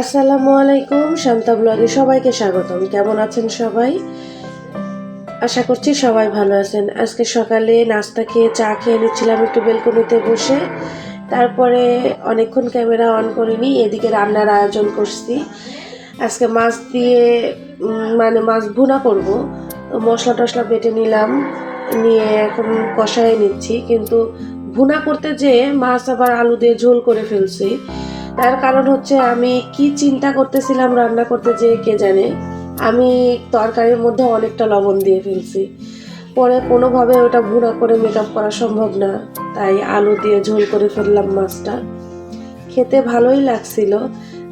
আসসালামু আলাইকুম, শান্তা ব্লগে সবাইকে স্বাগতম। কেমন আছেন সবাই? আশা করছি সবাই ভালো আছেন। আজকে সকালে নাস্তা খেয়ে, চা খেয়ে নিচ্ছিলাম একটু বেলকনিতে বসে। তারপরে অনেকক্ষণ ক্যামেরা অন করিনি, এদিকে রান্নার আয়োজন করছি। আজকে মাছ দিয়ে মানে মাছ ভুনা করব। মশলা টশলা বেটে নিলাম, নিয়ে এখন কষায় নিচ্ছি। কিন্তু ভুনা করতে যে মাছ আবার আলু দিয়ে ঝোল করে ফেলছি। তার কারণ হচ্ছে আমি কি চিন্তা করতেছিলাম রান্না করতে যে কে জানে, আমি তরকারির মধ্যে অনেকটা লবণ দিয়ে ফেলছি। পরে কোনোভাবে ওটা ভুনা করে মেকআপ করা সম্ভব না, তাই আলু দিয়ে ঝোল করে ফেললাম মাছটা। খেতে ভালোই লাগছিল,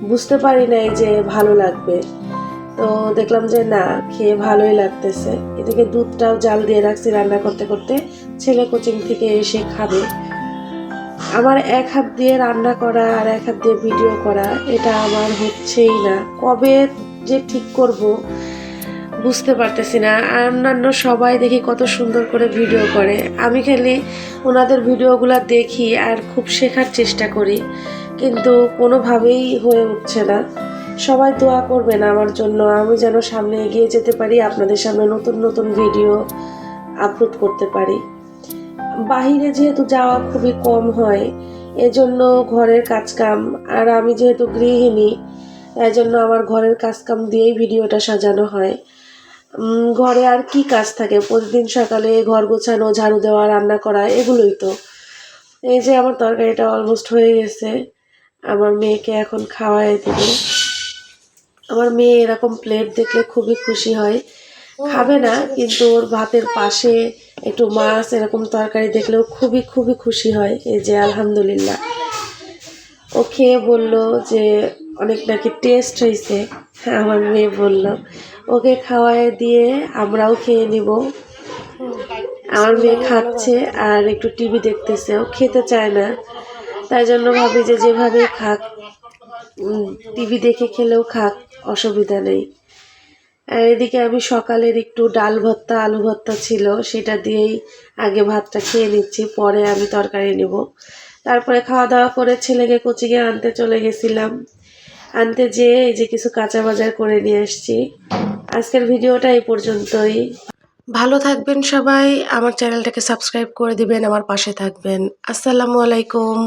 বুঝতে পারি নাই যে ভালো লাগবে। তো দেখলাম যে না, খেয়ে ভালোই লাগতেছে। এদিকে দুধটাও জাল দিয়ে রাখছি রান্না করতে করতে, ছেলে কোচিং থেকে এসে খাবে। আমার এক হাত দিয়ে রান্না করা আর এক হাত দিয়ে ভিডিও করা, এটা আমার হচ্ছেই না। কবে যে ঠিক করব বুঝতে পারতেছি না। আর অন্যান্য সবাই দেখি কত সুন্দর করে ভিডিও করে। আমি খালি ওনাদের ভিডিওগুলো দেখি আর খুব শেখার চেষ্টা করি, কিন্তু কোনোভাবেই হয়ে উঠছে না। সবাই দোয়া করবেন আমার জন্য। আমি যেন সামনে এগিয়ে যেতে পারি, আপনাদের সামনে নতুন নতুন ভিডিও আপলোড করতে পারি। বাহিরে যেহেতু যাওয়া খুবই কম হয় এজন্য ঘরের কাজকাম আর আমি যেহেতু গৃহিণী তাই জন্য আমার ঘরের কাজকাম দিয়েই ভিডিওটা সাজানো হয়। ঘরে আর কি কাজ থাকে? প্রতিদিন সকালে ঘর গোছানো ঝাড়ু দেওয়া রান্না করা এগুলোই তো। এই যে আমার তরকারিটা অলমোস্ট হয়ে গেছে আমার মেয়েকে এখন খাওয়াই দেবো। আমার মেয়ে এরকম প্লেট দেখলে খুবই খুশি হয়। খাবে না কিন্তু ওর ভাতের পাশে একটু মাছ এরকম তরকারি দেখলেও খুবই খুবই খুশি হয়। এই যে আলহামদুলিল্লাহ। ও খেয়ে বলল যে অনেক নাকি টেস্ট হয়েছে আমার মেয়ে বলল, ওকে খাওয়ায় দিয়ে আমরাও খেয়ে নিব। আমার মেয়ে খাচ্ছে আর একটু টিভি দেখতেছে। ও খেতে চায় না। তাই জন্য ভাবি যে যেভাবে খাক টিভি দেখে খেলেও খাক, অসুবিধা নেই। আর এদিকে আমি সকালের একটু ডাল ভর্তা, আলু ভর্তা ছিল, সেটা দিয়েই আগে ভাতটা খেয়ে নিচ্ছি, পরে আমি তরকারি নেব। তারপরে খাওয়া দাওয়া করে ছেলেকে কোচিংয়ে আনতে চলে গেছিলাম। আনতে যেয়ে এই যে কিছু কাঁচা বাজার করে নিয়ে আসছি। আজকের ভিডিওটা এই পর্যন্তই। ভালো থাকবেন সবাই। আমার চ্যানেলটাকে সাবস্ক্রাইব করে দিবেন, আমার পাশে থাকবেন। আসসালামু আলাইকুম।